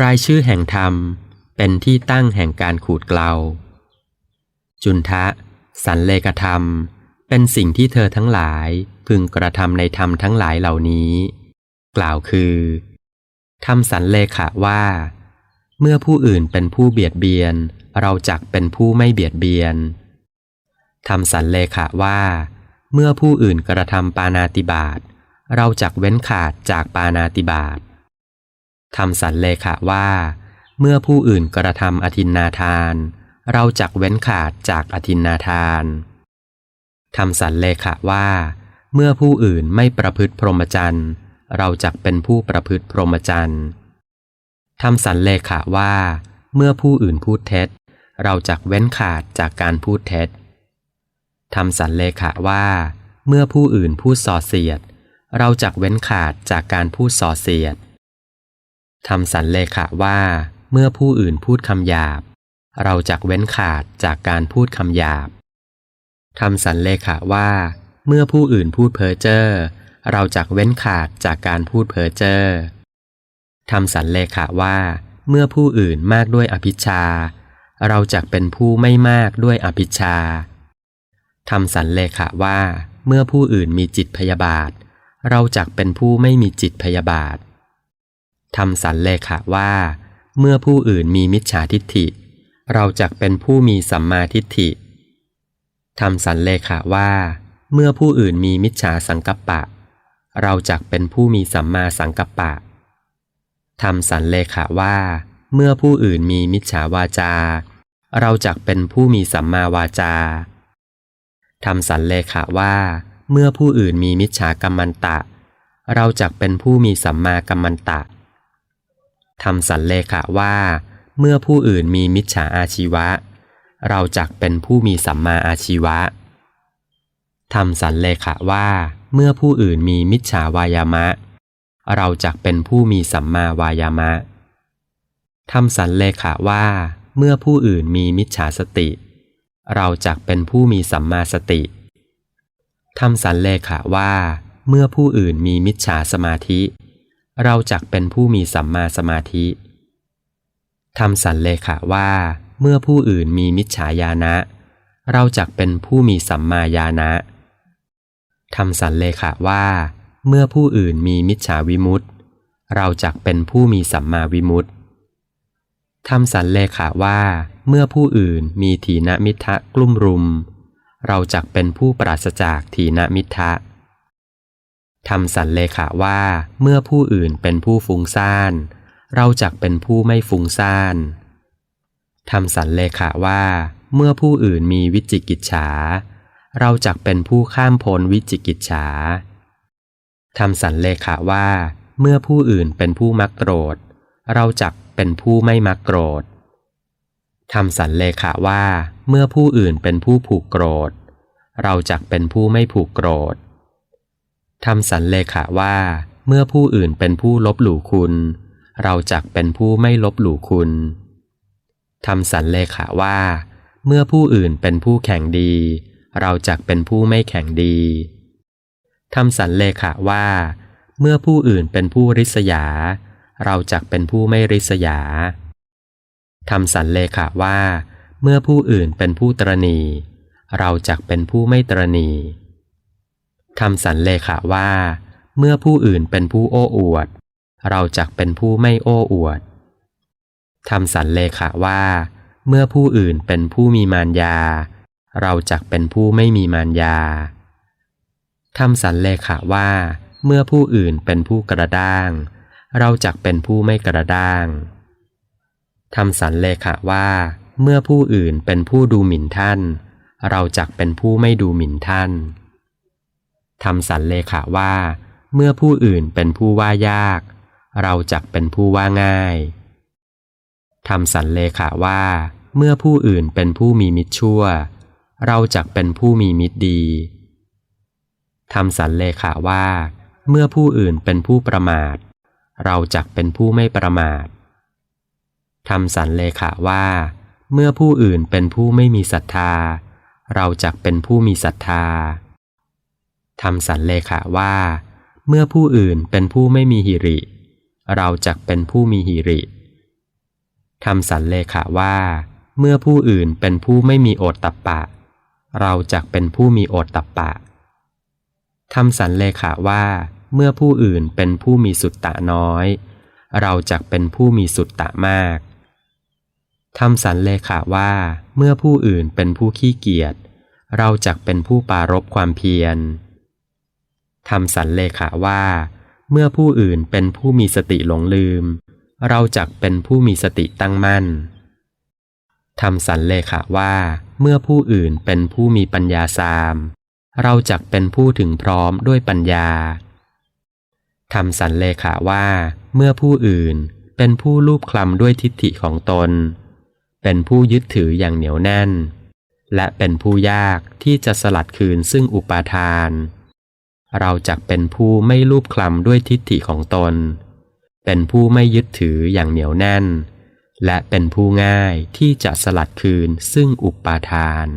รายชื่อแห่งธรรมเป็นที่ตั้งแห่งการขูดเกลา จุนทะ สันเลกธรรม เป็นสิ่งที่เธอทั้งหลายพึงกระทำในธรรมทั้งหลายเหล่านี้ กล่าวคือทำสันเลขะว่า เมื่อผู้อื่นเป็นผู้เบียดเบียน เราจักเป็นผู้ไม่เบียดเบียนทำสันเลขะว่า เมื่อผู้อื่นกระทำปานาติบาตเราจักเว้นขาดจากปานาติบาต ทำสันเลขะว่า เมื่อผู้อื่นกระทำอธินนาทาน เราจักเว้นขาดจากอธินนาทานทำสันเลขะว่า เมื่อผู้อื่นไม่ประพฤติพรหมจรรย์เราจักเป็นผู้ประพฤติพรหมจรรย์ทำสันเลขะว่า เมื่อผู้อื่นพูดเท็จ เราจักเว้นขาดจากการพูดเท็จทำสันเลขะว่า เมื่อผู้อื่นพูดส่อเสียด เราจักเว้นขาดจากการพูดส่อเสียด ทำสันเลขะว่า เมื่อผู้อื่นพูดคำหยาบ เราจักเว้นขาดจากการพูดคำหยาบทำสันเลขะว่า เมื่อผู้อื่นพูดเพ้อเจ้อเราจักเว้นขาดจากการพูดเพ้อเจ้อทำสันเลขะว่า เมื่อผู้อื่นมากด้วยอภิชา เราจักเป็นผู้ไม่มากด้วยอภิชาทำสันเลขะว่า เมื่อผู้อื่นมีจิตพยาบาท เราจักเป็นผู้ไม่มีจิตพยาบาท ทำสันเลขะว่า เมื่อผู้อื่นมีมิจฉาทิฏฐิ เราจักเป็นผู้มีสัมมาทิฏฐิทำสันเลขะว่า เมื่อผู้อื่นมีมิจฉาสังกัปปะ เราจักเป็นผู้มีสัมมาสังกัปปะทำสันเลขะว่า เมื่อผู้อื่นมีมิจฉาวาจา เราจักเป็นผู้มีสัมมาวาจาทำสันเลขะว่า เมื่อผู้อื่นมีมิจฉากรรมันตะ เราจักเป็นผู้มีสัมมากัมมันตะ ทำสันเลขะว่า เมื่อผู้อื่นมีมิจฉาอาชีวะ เราจักเป็นผู้มีสัมมาอาชีวะทำสันเลขะว่า เมื่อผู้อื่นมีมิจฉาวายามะ เราจักเป็นผู้มีสัมมาวายามะทำสันเลขะว่า เมื่อผู้อื่นมีมิจฉาสติ เราจักเป็นผู้มีสัมมาสติทำสันเลขะว่า เมื่อผู้อื่นมีมิจฉาสมาธิ เราจักเป็นผู้มีสัมมาสมาธิทำสันเลขะว่า เมื่อผู้อื่นมีมิจฉาญาณะ เราจักเป็นผู้มีสัมมาญาณะทำสันเลขะว่า เมื่อผู้อื่นมีมิจฉาวิมุตติ เราจักเป็นผู้มีสัมมาวิมุตติทำสันเลขะว่า เมื่อผู้อื่นมีถีนมิทะกลุ่มรุม เราจักเป็นผู้ปราศจากถีนมิทะ ทำสันเลขะว่าเมื่อผู้อื่นเป็นผู้ฟุ้งซ่าน เราจักเป็นผู้ไม่ฟุ้งซ่านทำสันเลขะว่า เมื่อผู้อื่นมีวิจิกิจฉา เราจักเป็นผู้ข้ามพ้นวิจิกิจฉาทำสันเลขะว่า เมื่อผู้อื่นเป็นผู้มักโกรธ เราจักเป็นผู้ไม่มักโกรธทำสันเลขะว่า เมื่อผู้อื่นเป็นผู้ผูกโกรธ เราจักเป็นผู้ไม่ผูกโกรธ ทำสันเลขะว่า เมื่อผู้อื่นเป็นผู้ลบหลู่คุณ เราจักเป็นผู้ไม่ลบหลู่คุณทำสันเลขะว่า เมื่อผู้อื่นเป็นผู้แข่งดี เราจักเป็นผู้ไม่แข่งดีทำสันเลขะว่า เมื่อผู้อื่นเป็นผู้ริษยา เราจักเป็นผู้ไม่ริษยาทำสันเลขะว่า เมื่อผู้อื่นเป็นผู้ตรณี เราจักเป็นผู้ไม่ตรณี ทำสันเลขะว่า เมื่อผู้อื่นเป็นผู้โอ้อวด เราจักเป็นผู้ไม่โอ้อวดทำสันเลขะว่า เมื่อผู้อื่นเป็นผู้มีมารยา เราจักเป็นผู้ไม่มีมารยาทำสันเลขะว่า เมื่อผู้อื่นเป็นผู้กระด้าง เราจักเป็นผู้ไม่กระด้างทำสันเลขะว่า เมื่อผู้อื่นเป็นผู้ดูหมิ่นท่าน เราจักเป็นผู้ไม่ดูหมิ่นท่าน ทำสันเลขะว่า เมื่อผู้อื่นเป็นผู้ว่ายาก เราจักเป็นผู้ว่าง่ายทำสันเลขะว่า เมื่อผู้อื่นเป็นผู้มีมิตรชั่ว เราจักเป็นผู้มีมิตรดีทำสันเลขะว่า เมื่อผู้อื่นเป็นผู้ประมาท เราจักเป็นผู้ไม่ประมาททำสันเลขะว่า เมื่อผู้อื่นเป็นผู้ไม่มีศรัทธา เราจักเป็นผู้มีศรัทธา ทำสันเลขะว่า เมื่อผู้อื่นเป็นผู้ไม่มีหิริ เราจักเป็นผู้มีหิริทำสันเลขะว่า เมื่อผู้อื่นเป็นผู้ไม่มีโอตตัปปะ เราจักเป็นผู้มีโอตตัปปะทำสันเลขะว่า เมื่อผู้อื่นเป็นผู้มีสุตตะน้อย เราจักเป็นผู้มีสุตตะมากทำสันเลขะว่า เมื่อผู้อื่นเป็นผู้ขี้เกียจเราจักเป็นผู้ปารบความเพียร ทำสันเลขะว่า เมื่อผู้อื่นเป็นผู้มีสติหลงลืม เราจักเป็นผู้มีสติตั้งมั่นทำสันเลขะว่า เมื่อผู้อื่นเป็นผู้มีปัญญาสาม เราจักเป็นผู้ถึงพร้อมด้วยปัญญาทำสันเลขะว่า เมื่อผู้อื่นเป็นผู้ลูบคลำด้วยทิฏฐิของตน เป็นผู้ยึดถืออย่างเหนียวแน่น และเป็นผู้ยากที่จะสลัดคืนซึ่งอุปาทาน เราจักเป็นผู้ไม่ลูบคลำด้วยทิฏฐิของตน เป็นผู้ไม่ยึดถืออย่างเหนียวแน่น และเป็นผู้ง่ายที่จะสลัดคืนซึ่งอุปาทาน